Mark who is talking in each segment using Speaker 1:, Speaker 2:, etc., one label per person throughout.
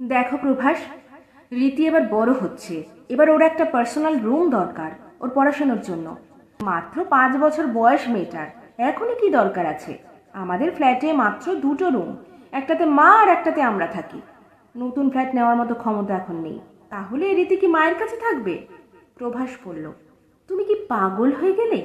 Speaker 1: দেখো প্রভাস, রীতি এবার বড় হচ্ছে। এবার ওর একটা পার্সোনাল রুম দরকার, ওর পড়াশোনার জন্য। মাত্র পাঁচ বছর বয়স মেয়েটার, এখনই কি দরকার আছে? আমাদের ফ্ল্যাটে মাত্র দুটো রুম একটাতে মা আর একটাতে আমরা থাকি। নতুন ফ্ল্যাট নেওয়ার মতো ক্ষমতা এখন নেই। তাহলে রীতি কি মায়ের কাছে থাকবে? প্রভাস বলল, তুমি কি পাগল হয়ে গেলে?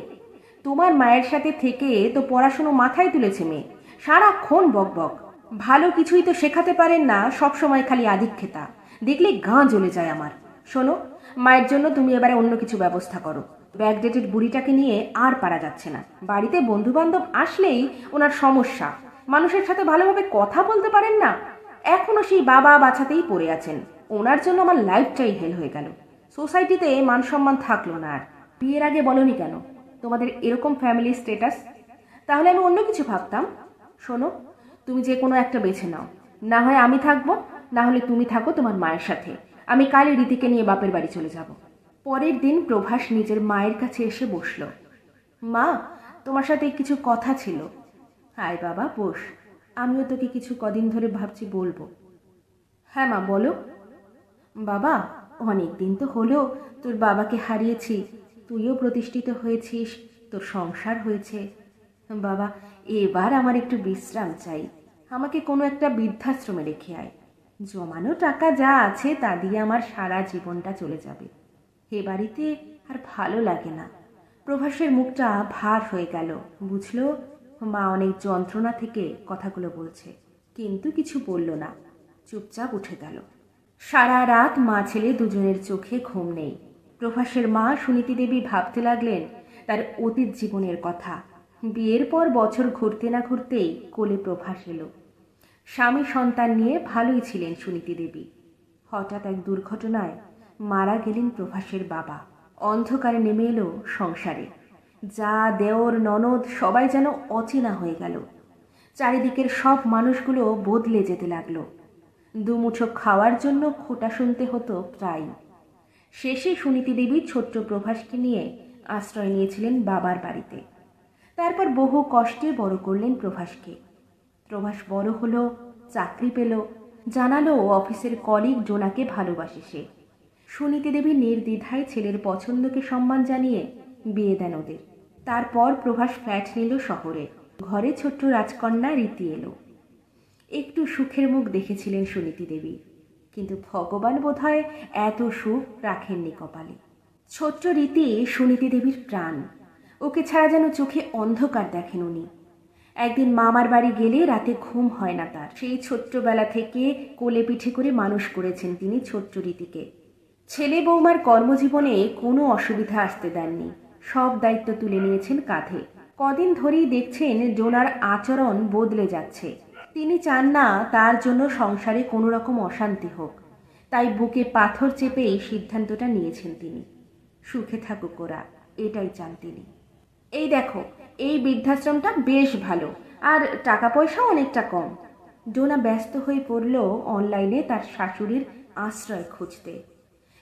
Speaker 1: তোমার মায়ের সাথে থেকে তো পড়াশুনো মাথায় তুলেছে মেয়ে। সারাক্ষণ বক বক ভালো কিছুই তো শেখাতে পারেন না, সব সময় খালি আধিক্ষেতা দেখলে গা জ্বলে যায় আমার। শোনো, মায়ের জন্য তুমি এবারে অন্য কিছু ব্যবস্থা করো। ব্যাকডেটেড বুড়িটাকে নিয়ে আর পারা যাচ্ছে না। বাড়িতে বন্ধু বান্ধব আসলেই ওনার সমস্যা। মানুষের সাথে ভালোভাবে কথা বলতে পারেন না। এখনও সেই বাবা বাঁচাতেই পড়ে আছেন। ওনার জন্য আমার লাইফটাই হেল হয়ে গেল। সোসাইটিতে মান সম্মান থাকল না আর। বিয়ের আগে বলনি কেন? তোমাদের এরকম ফ্যামিলি স্টেটাস? তাহলে আমি অন্য কিছু ভাবতাম। শোনো তুমি যে কোনো একটা বেছে নাও। না হয় আমি থাকব, না হলে তুমি থাকো তোমার মায়ের সাথে। আমি কালই রীতিকে নিয়ে বাপের বাড়ি চলে যাব। পরের দিন প্রভাস নিজের মায়ের কাছে এসে বসল। মা, তোমার সাথে কিছু কথা ছিল। হায় বাবা, বস। আমিও তোকে কিছু কদিন ধরে ভাবছি বলব। হ্যাঁ মা, বলো। বাবা অনেক দিন তো হলো তোর বাবাকে হারিয়েছি। তুইও প্রতিষ্ঠিত হয়েছিস, তোর সংসার হয়েছে। বাবা, এবার আমার একটু বিশ্রাম চাই। আমাকে কোনো একটা বৃদ্ধাশ্রমে রেখে আয়। জমানো টাকা যা আছে তা দিয়ে আমার সারা জীবনটা চলে যাবে। এ বাড়িতে আর ভালো লাগে না। প্রভাসের মুখটা ভার হয়ে গেল। বুঝল, মা অনেক যন্ত্রণা থেকে কথাগুলো বলছে, কিন্তু কিছু বলল না। চুপচাপ উঠে গেল। সারা রাত মা ছেলে দুজনের চোখে ঘুম নেই। প্রভাসের মা সুনীতি দেবী ভাবতে লাগলেন তার অতীত জীবনের কথা। বিয়ের পর বছর ঘুরতে না ঘুরতেই কোলে প্রভাস এলো। স্বামী সন্তান নিয়ে ভালোই ছিলেন সুনীতি দেবী। হঠাৎ এক দুর্ঘটনায় মারা গেলেন প্রভাসের বাবা। অন্ধকারে নেমে এলো সংসারে। যা দেওর, ননদ সবাই যেন অচেনা হয়ে গেল। চারিদিকের সব মানুষগুলো বদলে যেতে লাগল। দুমুঠো খাওয়ার জন্য খোটা শুনতে হতো প্রায় শেষে সুনীতি দেবী ছোট্ট প্রভাসকে নিয়ে আশ্রয় নিয়েছিলেন বাবার বাড়িতে। তারপর বহু কষ্টে বড় করলেন প্রভাসকে। প্রভাস বড় হলো, চাকরি পেল, জানালো অফিসের কলিগ জোনাকে ভালোবাসে সে। সুনীতি দেবী নির্দ্বিধায় ছেলের পছন্দকে সম্মান জানিয়ে বিয়ে দেন ওদের। তারপর প্রভাস ফ্ল্যাট নিল শহরে। ঘরে ছোট্ট রাজকন্যা রীতি এলো। একটু সুখের মুখ দেখেছিলেন সুনীতি দেবী, কিন্তু ভগবান বোধহয় এত সুখ রাখেননি কপালে। ছোট্ট রীতি সুনীতি দেবীর প্রাণ। ওকে ছাড়া যেন চোখে অন্ধকার দেখেন উনি। একদিন মামার বাড়ি গেলে রাতে ঘুম হয় না তার। সেই ছোট্টবেলা থেকে কোলে পিঠে করে মানুষ করেছেন তিনি ছোট্ট রীতিকে। ছেলে বৌমার কর্মজীবনে কোনো অসুবিধা আসতে দেননি। সব দায়িত্ব তুলে নিয়েছেন কাঁধে। কদিন ধরেই দেখছেন ডোনার আচরণ বদলে যাচ্ছে। তিনি চান না তার জন্য সংসারে কোনো রকম অশান্তি হোক। তাই বুকে পাথর চেপে এই সিদ্ধান্তটা নিয়েছেন তিনি। সুখে থাকুক ওরা, এটাই চান তিনি। এই দেখো এই বৃদ্ধাশ্রমটা বেশ ভালো। আর টাকা পয়সাও অনেকটা কম। ডোনা ব্যস্ত হয়ে পড়ল অনলাইনে তার শাশুড়ির আশ্রয় খুঁজতে।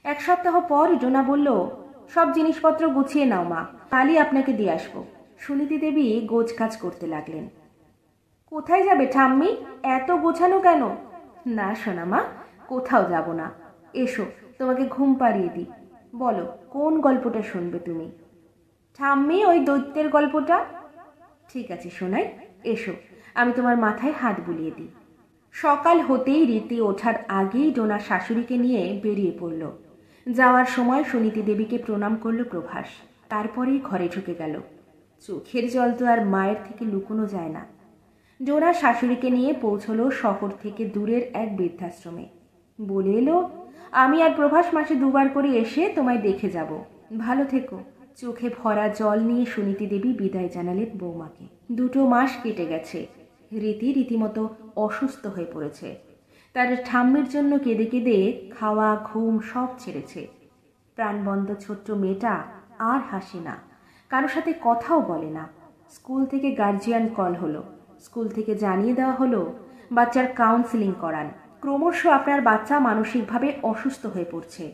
Speaker 1: এক সপ্তাহ পর ডোনা বলল, সব জিনিসপত্র গুছিয়ে নাও মা, কালই আপনাকে দিয়ে আসব। সুনীতি দেবী গোছ কাজ করতে লাগলেন। কোথায় যাবে ঠাম্মি? এত গোছানো কেন? না সোনা মা, কোথাও যাব না। এসো, তোমাকে ঘুম পাড়িয়ে দিই। বলো, কোন গল্পটা শুনবে তুমি? ঠাম্মি, ওই দৈত্যের গল্পটা? ঠিক আছে শোনাই এসো, আমি তোমার মাথায় হাত বুলিয়ে দিই। সকাল হতেই রীতি ওঠার আগেই ডোনা শাশুড়িকে নিয়ে বেরিয়ে পড়ল। যাওয়ার সময় সুনীতি দেবীকে প্রণাম করল প্রভাস। তারপরেই ঘরে ঢুকে গেল। চোখের জল তো আর মায়ের থেকে লুকোনো যায় না। ডোনা শাশুড়িকে নিয়ে পৌঁছলো শহর থেকে দূরের এক বৃদ্ধাশ্রমে। বলে এলো, আমি আর প্রভাস মাসে দুবার করে এসে তোমায় দেখে যাব। ভালো থেকো। চোখে ভরা জল নিয়ে সুনীতি দেবী বিদায় জানালেন বৌমাকে। দুটো মাস কেটে গেছে। রীতি রীতিমতো অসুস্থ হয়ে পড়েছে। তার ঠাম্মির জন্য কেঁদে কেঁদে খাওয়া, ঘুম সব ছেড়েছে। প্রাণবন্ধ ছোট্ট মেয়েটা আর হাসে না। কারও সাথে কথাও বলে না। স্কুল থেকে গার্জিয়ান কল হলো। স্কুল থেকে জানিয়ে দেওয়া হলো, বাচ্চার কাউন্সিলিং করান। ক্রমশ আপনার বাচ্চা মানসিকভাবে অসুস্থ হয়ে পড়ছে।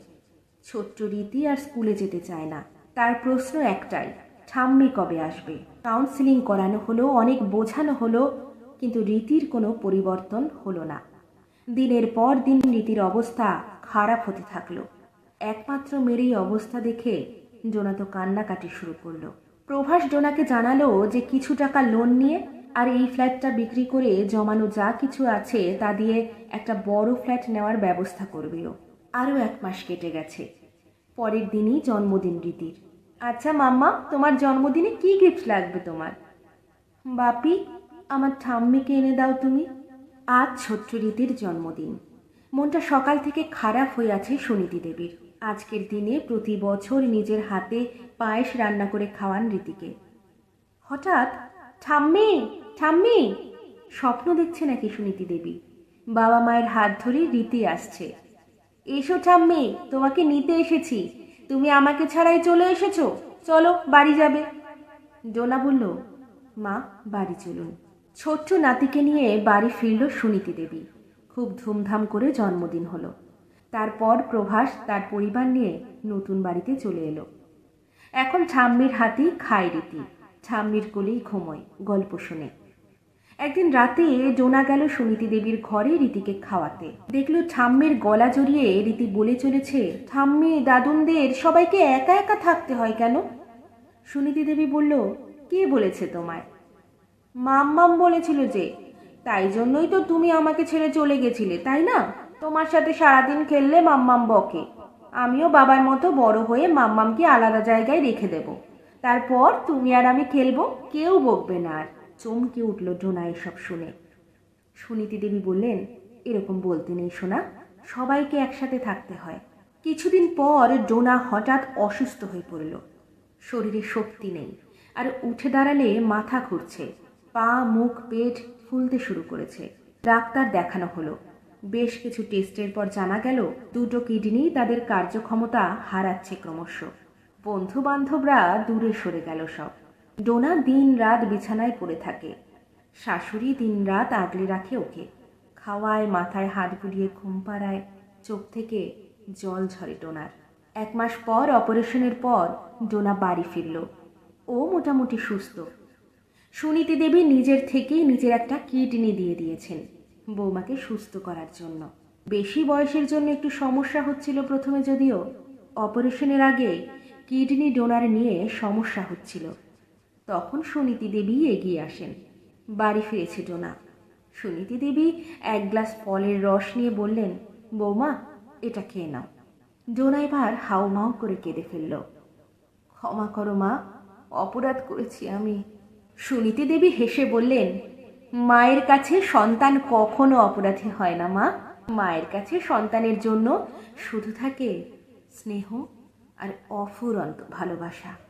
Speaker 1: ছোট্ট রীতি আর স্কুলে যেতে চায় না। তার প্রশ্ন একটাই, ঠাম্মি কবে আসবে? কাউন্সিলিং করানো হলো, অনেক বোঝানো হলো, কিন্তু রীতির কোনো পরিবর্তন হলো না। দিনের পর দিন রীতির অবস্থা খারাপ হতে থাকল। একমাত্র মেয়ের এই অবস্থা দেখে জোনা তো কান্নাকাটি শুরু করল। প্রভাস জোনাকে জানালো যে কিছু টাকা লোন নিয়ে আর এই ফ্ল্যাটটা বিক্রি করে জমানো যা কিছু আছে তা দিয়ে একটা বড় ফ্ল্যাট নেওয়ার ব্যবস্থা করবে ও আরও এক মাস কেটে গেছে। পরের দিনই জন্মদিন রীতির। আচ্ছা মাম্মা, তোমার জন্মদিনে কি গিফট লাগবে তোমার? বাপি, আমার ঠাম্মিকে এনে দাও তুমি। আজ ছোট্ট রীতির জন্মদিন। মনটা সকাল থেকে খারাপ হয়ে আছে সুনীতি দেবীর। আজকের দিনে প্রতি বছর নিজের হাতে পায়েস রান্না করে খাওয়ান রীতিকে হঠাৎ, ঠাম্মি ঠাম্মি! স্বপ্ন দেখছে নাকি সুনীতি দেবী? বাবা মায়ের হাত ধরে রীতি আসছে। এসো ঠাম্মি, তোমাকে নিতে এসেছি। তুমি আমাকে ছাড়াই চলে এসেছ? চলো, বাড়ি যাবে। ডোনা বলল, মা, বাড়ি চলুন। ছোট্ট নাতিকে নিয়ে বাড়ি ফিরল সুনীতি দেবী। খুব ধুমধাম করে জন্মদিন হলো। তারপর প্রভাস তার পরিবার নিয়ে নতুন বাড়িতে চলে এলো। এখন ঠাম্মির হাতেই খায় রীতি। ঠাম্মির কোলেই ঘুমোয়, গল্প শুনে। একদিন রাতে জোনা গেল সুনীতি দেবীর ঘরে রীতিকে খাওয়াতে। দেখল ঠাম্মির গলা জড়িয়ে রীতি বলে চলেছে, ঠাম্মি, দাদুনদের সবাইকে একা একা থাকতে হয় কেন? সুনীতি দেবী বলল, কে বলেছে তোমায়? মাম্মাম বলেছিল যে, তাই জন্যই তো তুমি আমাকে ছেড়ে চলে গেছিলে, তাই না? তোমার সাথে সারাদিন খেললে মাম্মাম বকে। আমিও বাবার মতো বড় হয়ে মাম্মামকে আলাদা জায়গায় রেখে দেব। তারপর তুমি আর আমি খেলব, কেউ বকবে না আর। চমকে উঠল ডোনা এসব শুনে। সুনীতি দেবী বললেন, এরকম বলতে নেই শোনা সবাইকে একসাথে থাকতে হয়। কিছুদিন পর ডোনা হঠাৎ অসুস্থ হয়ে পড়ল। শরীরে শক্তি নেই, আর উঠে দাঁড়ালে মাথা ঘুরছে, পা, মুখ, পেট ফুলতে শুরু করেছে। ডাক্তার দেখানো হলো। বেশ কিছু টেস্টের পর জানা গেল, দুটো কিডনি তাদের কার্যক্ষমতা হারাচ্ছে ক্রমশ। বন্ধু বান্ধবরা দূরে সরে গেল সব। ডোনা দিন রাত বিছানায় পড়ে থাকে। শাশুড়ি দিন রাত আগলে রাখে ওকে। খাওয়ায়, মাথায় হাত বুলিয়ে ঘুম পাড়ায়, চোখ থেকে জল ঝরে ডোনার। এক মাস পর অপারেশনের পর ডোনা বাড়ি ফিরল। ও মোটামুটি সুস্থ। সুনীতি দেবী নিজের থেকেই নিজের একটা কিডনি দিয়ে দিয়েছেন বৌমাকে সুস্থ করার জন্য। বেশি বয়সের জন্য একটু সমস্যা হচ্ছিল প্রথমে যদিও। অপারেশনের আগে কিডনি ডোনার নিয়ে সমস্যা হচ্ছিল। তখন সুনীতি দেবী এগিয়ে আসেন। বাড়ি ফিরেছে ডোনা সুনীতি দেবী এক গ্লাস ফলের রস নিয়ে বললেন, বৌমা, এটা খেয়ে নাও। ডোনা এবার হাউমাউ করে কেঁদে ফেলল। ক্ষমা করো মা, অপরাধ করেছি আমি। সুনীতি দেবী হেসে বললেন, মায়ের কাছে সন্তান কখনো অপরাধী হয় না মা। মায়ের কাছে সন্তানের জন্য শুধু থাকে স্নেহ আর অফুরন্ত ভালোবাসা।